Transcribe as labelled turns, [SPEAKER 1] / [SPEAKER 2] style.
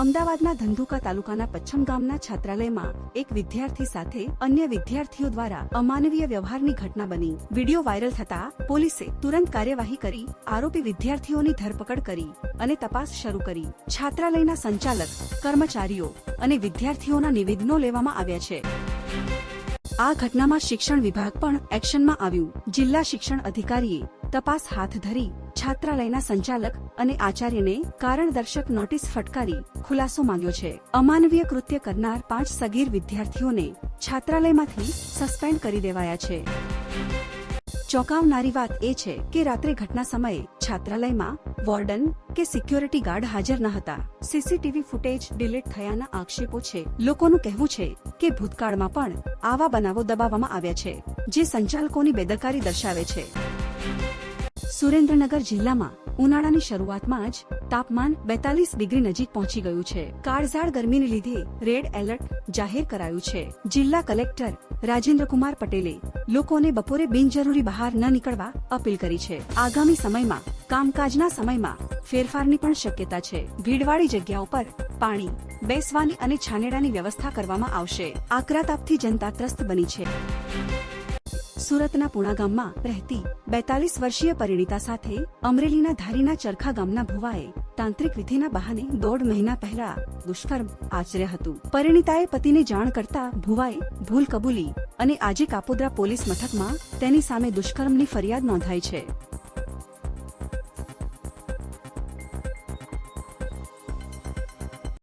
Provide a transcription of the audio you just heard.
[SPEAKER 1] અમદાવાદના ધંધુકા તાલુકાના પચ્છમ ગામના છાત્રાલયમાં એક વિદ્યાર્થી સાથે અન્ય વિદ્યાર્થીઓ દ્વારા અમાનવીય વ્યવહારની ઘટના બની. વીડિયો વાયરલ થતા પોલીસે તુરંત કાર્યવાહી કરી, આરોપી વિદ્યાર્થીઓની ધરપકડ કરી અને તપાસ શરૂ કરી. છાત્રાલયના સંચાલક, કર્મચારીઓ અને વિદ્યાર્થીઓના નિવેદનો લેવામાં આવ્યા છે. આ ઘટનામાં શિક્ષણ વિભાગ પણ એક્શનમાં આવ્યું. જિલ્લા શિક્ષણ અધિકારીએ તપાસ હાથ ધરી છાત્રાલયના સંચાલક અને આચાર્યને કારણદર્શક નોટિસ ફટકારી ખુલાસો માંગ્યો છે. અમાનવીય કૃત્ય કરનાર પાંચ સગીર વિદ્યાર્થીઓને છાત્રાલયમાંથી સસ્પેન્ડ કરી દેવાયા છે. ચોંકાવનારી વાત એ છે કે રાત્રે ઘટના સમયે છાત્રાલયમાં વોર્ડન કે સિક્યોરિટી ગાર્ડ હાજર ન હતા. સીસીટીવી ફૂટેજ ડિલીટ થયાના આક્ષેપો છે. લોકોનું કહેવું છે કે ભૂતકાળમાં પણ આવા બનાવો દબાવવામાં આવ્યા છે, જે સંચાલકોની બેદરકારી દર્શાવે છે. સુરેન્દ્રનગર જિલ્લામાં ઉનાળાની શરૂઆતમાં જ તાપમાન બેતાલીસ ડિગ્રી નજીક પહોંચી ગયું છે. કાળઝાળ ગરમીને લીધે રેડ એલર્ટ જાહેર કરાયું છે. જિલ્લા કલેક્ટર રાજેન્દ્રકુમાર પટેલે લોકોને બપોરે બિનજરૂરી બહાર ન નીકળવા અપીલ કરી છે. આગામી સમયમાં કામકાજના સમયમાં ફેરફારની પણ શક્યતા છે. ભીડવાળી જગ્યાઓ પર પાણી, બેસવાની અને છાનેડાની વ્યવસ્થા કરવામાં આવશે. આકરા તાપથી જનતા ત્રસ્ત બની છે. સુરતના પુણા ગામમાં રહેતી બેતાલીસ વર્ષીય પરિણીતા સાથે અમરેલીના ધારીના ચરખા ગામના ભુવાએ તાંત્રિક વિધિના બહાને દોઢ મહિના પહેલા દુષ્કર્મ આચર્યા હતું. પરિણીતાએ પતિને જાણ કરતા ભુવાએ ભૂલ કબૂલી અને આજે કાપોદ્રા પોલીસ મથકમાં તેની સામે દુષ્કર્મની ફરિયાદ નોંધાઈ છે.